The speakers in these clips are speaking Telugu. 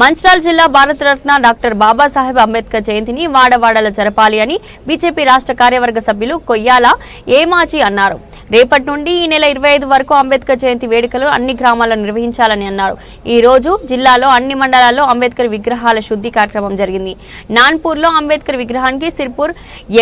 మంచిరాల్ జిల్లా భారతరత్న డాక్టర్ బాబాసాహెబ్ అంబేద్కర్ జయంతిని వాడవాడల జరపాలి అని బీజేపీ రాష్ట్ర కార్యవర్గ సభ్యులు కొయ్యాల ఏమాజీ అన్నారు. రేపటి నుండి ఈ నెల ఇరవై ఐదు వరకు అంబేద్కర్ జయంతి వేడుకలు అన్ని గ్రామాల్లో నిర్వహించాలని అన్నారు. ఈ రోజు జిల్లాలో అన్ని మండలాల్లో అంబేద్కర్ విగ్రహాల శుద్ధి కార్యక్రమం జరిగింది. నాన్పూర్లో అంబేద్కర్ విగ్రహానికి సిర్పూర్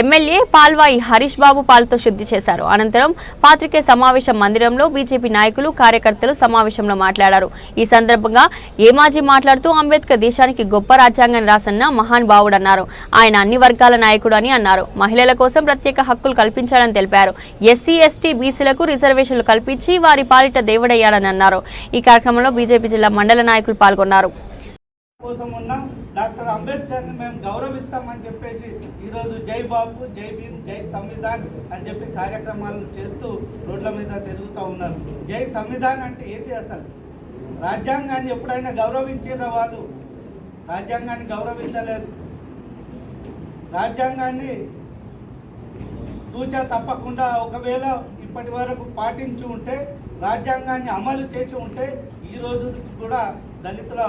ఎమ్మెల్యే పాల్వాయి హరీష్ బాబు పాలతో శుద్ధి చేశారు. అనంతరం పాత్రికే సమావేశం మందిరంలో బీజేపీ నాయకులు కార్యకర్తలు సమావేశంలో మాట్లాడారు. ఈ సందర్భంగా ఏమాజీ మాట్లాడుతూ అంబేద్కర్ దేశానికి గొప్ప రాజ్యాంగం రాసన్న మహాన్ భావుడన్నారు ఆయన అన్ని వర్గాల నాయకుడు అని అన్నారు. మహిళల కోసం ప్రత్యేక హక్కులు కల్పించాలని తెలిపారు. ఎస్సీ ఎస్టీ బీసీలకు రిజర్వేషన్లు కల్పించి వారి పాలిట దేవుడయ్యాడని అన్నారు. ఈ కార్యక్రమంలో బీజేపీ జిల్లా మండల నాయకులు పాల్గొన్నారు. కోసం ఉన్న డాక్టర్ అంబేద్కర్ని మేము గౌరవిస్తామని చెప్పేసి ఈరోజు జై బాబు జై భీమ్ జై సంవిధాన్ అని చెప్పి కార్యక్రమాలు చేస్తూ రోడ్ల మీద తిరుగుతూ ఉన్నారు. జై సంవిధాన్ అంటే ఏంటి అసలు? రాజ్యాంగాన్ని ఎప్పుడైనా గౌరవించిన వాళ్ళు? రాజ్యాంగాన్ని గౌరవించలేదు. రాజ్యాంగాన్ని తూచా తప్పకుండా ఒకవేళ ఇప్పటి వరకు పాటించి ఉంటే రాజ్యాంగాన్ని అమలు చేసి ఉంటే ఈ రోజు కూడా దళితుల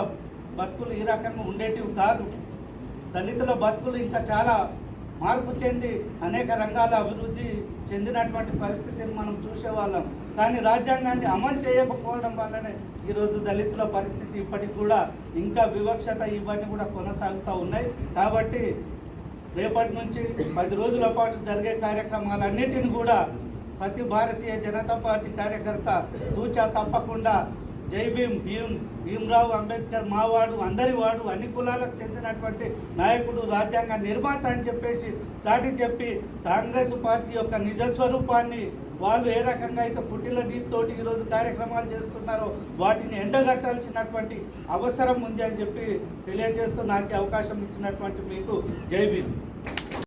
బతుకులు ఈ రకంగా ఉండేటివి కాదు. దళితుల బతుకులు ఇంకా చాలా మార్పు చెంది అనేక రంగాల అభివృద్ధి చెందినటువంటి పరిస్థితిని మనం చూసేవాళ్ళం. కానీ రాజ్యాంగాన్ని అమలు చేయకపోవడం వల్లనే ఈరోజు దళితుల పరిస్థితి ఇప్పటికి కూడా ఇంకా వివక్షత ఇవన్నీ కూడా కొనసాగుతూ ఉన్నాయి. కాబట్టి రేపటి నుంచి పది రోజుల పాటు జరిగే కార్యక్రమాలన్నిటిని కూడా ప్రతి భారతీయ జనతా పార్టీ కార్యకర్త తూచా తప్పకుండా జై భీమ్ భీమ్ భీమ్రావు అంబేద్కర్ మావాడు అందరి వాడు అన్ని కులాలకు చెందినటువంటి నాయకుడు రాజ్యాంగ నిర్మాత అని చెప్పేసి చాటి చెప్పి కాంగ్రెస్ పార్టీ యొక్క నిజ స్వరూపాన్ని వాళ్ళు ఏ రకంగా అయితే పుట్టిల నీటితోటి ఈరోజు కార్యక్రమాలు చేస్తున్నారో వాటిని ఎండగట్టాల్సినటువంటి అవసరం ఉంది అని చెప్పి తెలియజేస్తూ నాకు అవకాశం ఇచ్చినటువంటి మీకు జై భీమ్.